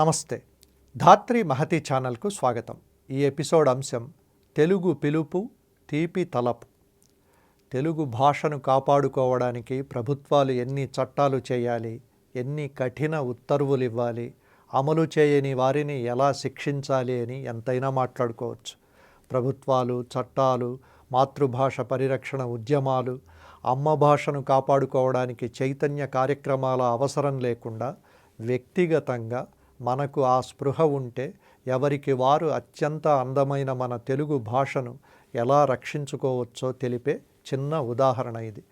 నమస్తే. ధాత్రి మహతి ఛానల్కు స్వాగతం. ఈ ఎపిసోడ్ అంశం తెలుగు పిలుపు తీపి తలపు. తెలుగు భాషను కాపాడుకోవడానికి ప్రభుత్వాలు ఎన్ని చట్టాలు చేయాలి ఎన్ని కఠిన ఉత్తర్వులు ఇవ్వాలి అమలు చేయని వారిని ఎలా శిక్షించాలి అని ఎంతైనా మాట్లాడుకోవచ్చు. ప్రభుత్వాలు చట్టాలు మాతృభాష పరిరక్షణ ఉద్యమాలు అమ్మ భాషను కాపాడుకోవడానికి చైతన్య కార్యక్రమాల అవసరం లేకుండా వ్యక్తిగతంగా మనకు ఆ స్పృహ ఉంటే ఎవరికి వారు అత్యంత అందమైన మన తెలుగు భాషను ఎలా రక్షించుకోవచ్చో తెలిపే చిన్న ఉదాహరణ ఇది.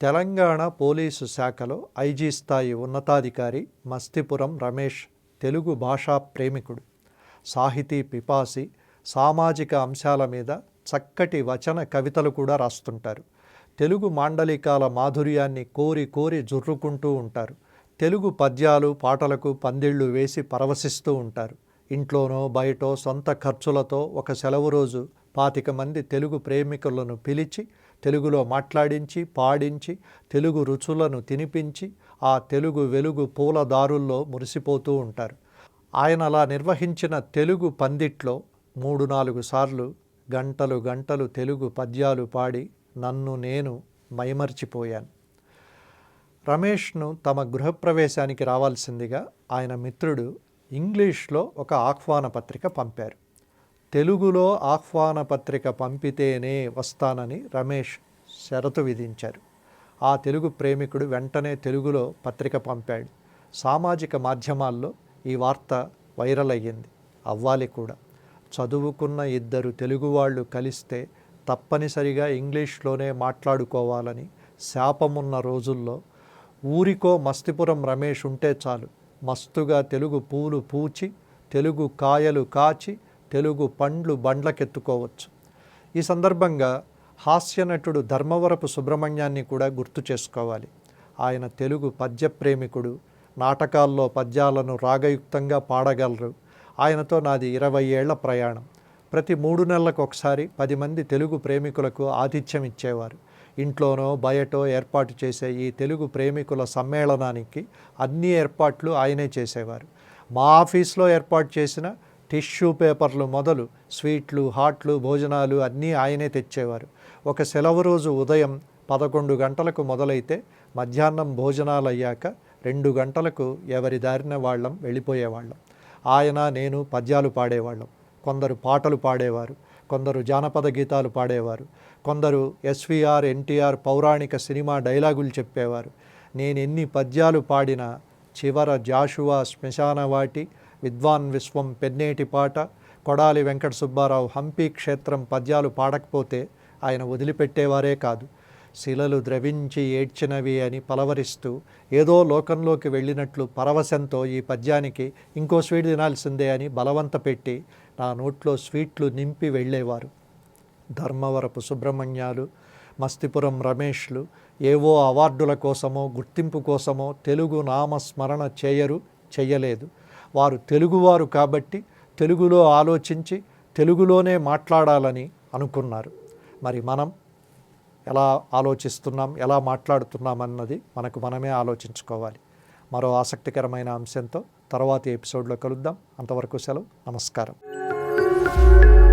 తెలంగాణ పోలీసు శాఖలో ఐజీ స్థాయి ఉన్నతాధికారి మస్తిపురం రమేష్ తెలుగు భాషా ప్రేమికుడు. సాహితీ పిపాసి సామాజిక అంశాల మీద చక్కటి వచన కవితలు కూడా రాస్తుంటారు. తెలుగు మాండలికాల మాధుర్యాన్ని కోరి కోరి జుర్రుకుంటూ ఉంటారు. తెలుగు పద్యాలు పాటలకు పందిళ్ళు వేసి పరవశిస్తూ ఉంటారు. ఇంట్లోనో బయటో సొంత ఖర్చులతో ఒక సెలవు రోజు పాతిక మంది తెలుగు ప్రేమికులను పిలిచి తెలుగులో మాట్లాడించి పాడించి తెలుగు రుచులను తినిపించి ఆ తెలుగు వెలుగు పూలదారుల్లో మురిసిపోతూ ఉంటారు. ఆయన అలా నిర్వహించిన తెలుగు పందిట్లో మూడు నాలుగు సార్లు గంటలు గంటలు తెలుగు పద్యాలు పాడి నన్ను నేను మైమర్చిపోయాను. రమేష్ను తమ గృహప్రవేశానికి రావాల్సిందిగా ఆయన మిత్రుడు ఇంగ్లీష్లో ఒక ఆహ్వాన పత్రిక పంపారు. తెలుగులో ఆహ్వాన పత్రిక పంపితేనే వస్తానని రమేష్ షరతు విధించారు. ఆ తెలుగు ప్రేమికుడు వెంటనే తెలుగులో పత్రిక పంపాడు. సామాజిక మాధ్యమాల్లో ఈ వార్త వైరల్ అయ్యింది. అవ్వాలి కూడా. చదువుకున్న ఇద్దరు తెలుగు వాళ్ళు కలిస్తే తప్పనిసరిగా ఇంగ్లీష్లోనే మాట్లాడుకోవాలని శాపమున్న రోజుల్లో ఊరికో మస్తిపురం రమేష్ ఉంటే చాలు. మస్తుగా తెలుగు పూలు పూచి తెలుగు కాయలు కాచి తెలుగు పండ్లు బండ్లకెత్తుకోవచ్చు. ఈ సందర్భంగా హాస్యనటుడు ధర్మవరపు సుబ్రహ్మణ్యాన్ని కూడా గుర్తు చేసుకోవాలి. ఆయన తెలుగు పద్య ప్రేమికుడు. నాటకాల్లో పద్యాలను రాగయుక్తంగా పాడగలరు. ఆయనతో నాది ఇరవై ఏళ్ళ ప్రయాణం. ప్రతి మూడు నెలలకు ఒకసారి పది మంది తెలుగు ప్రేమికులకు ఆతిథ్యం ఇచ్చేవారు ఇంట్లోనో బయటో ఏర్పాటు చేసే ఈ తెలుగు ప్రేమికుల సమ్మేళనానికి అన్ని ఏర్పాట్లు ఆయనే చేసేవారు. మా ఆఫీస్లో ఏర్పాటు చేసిన టిష్యూ పేపర్లు మొదలు స్వీట్లు హాట్లు భోజనాలు అన్నీ ఆయనే తెచ్చేవారు. ఒక సెలవు రోజు ఉదయం పదకొండు గంటలకు మొదలైతే మధ్యాహ్నం భోజనాలు అయ్యాక రెండు గంటలకు ఎవరి దారిన వాళ్ళం వెళ్ళిపోయేవాళ్ళం. ఆయన నేను పద్యాలు పాడేవాళ్ళం. కొందరు పాటలు పాడేవారు. కొందరు జానపద గీతాలు పాడేవారు. కొందరు ఎస్విఆర్ ఎన్టీఆర్ పౌరాణిక సినిమా డైలాగులు చెప్పేవారు. నేను ఎన్ని పద్యాలు పాడినా చివర జాషువా శ్మశానవాటి విద్వాన్ విశ్వం పెన్నేటి పాట కొడాలి వెంకట సుబ్బారావు హంపి క్షేత్రం పద్యాలు పాడకపోతే ఆయన వదిలిపెట్టేవారే కాదు. శిలలు ద్రవించి ఏడ్చినవి అని పలవరిస్తూ ఏదో లోకంలోకి వెళ్ళినట్లు పరవశంతో ఈ పద్యానికి ఇంకో స్వీట్ తినాల్సిందే అని బలవంత పెట్టి నా నోట్లో స్వీట్లు నింపి వెళ్ళేవారు. ధర్మవరపు సుబ్రహ్మణ్యాలు మస్తిపురం రమేష్లు ఏవో అవార్డుల కోసమో గుర్తింపు కోసమో తెలుగు నామస్మరణ చేయరు చేయలేదు వారు తెలుగువారు కాబట్టి తెలుగులో ఆలోచించి తెలుగులోనే మాట్లాడాలని అనుకున్నారు. మరి మనం ఎలా ఆలోచిస్తున్నాం ఎలా మాట్లాడుతున్నాం అన్నది మనకు మనమే ఆలోచించుకోవాలి. మరో ఆసక్తికరమైన అంశంతో తర్వాతి ఎపిసోడ్లో కలుద్దాం. అంతవరకు సెలవు. నమస్కారం. you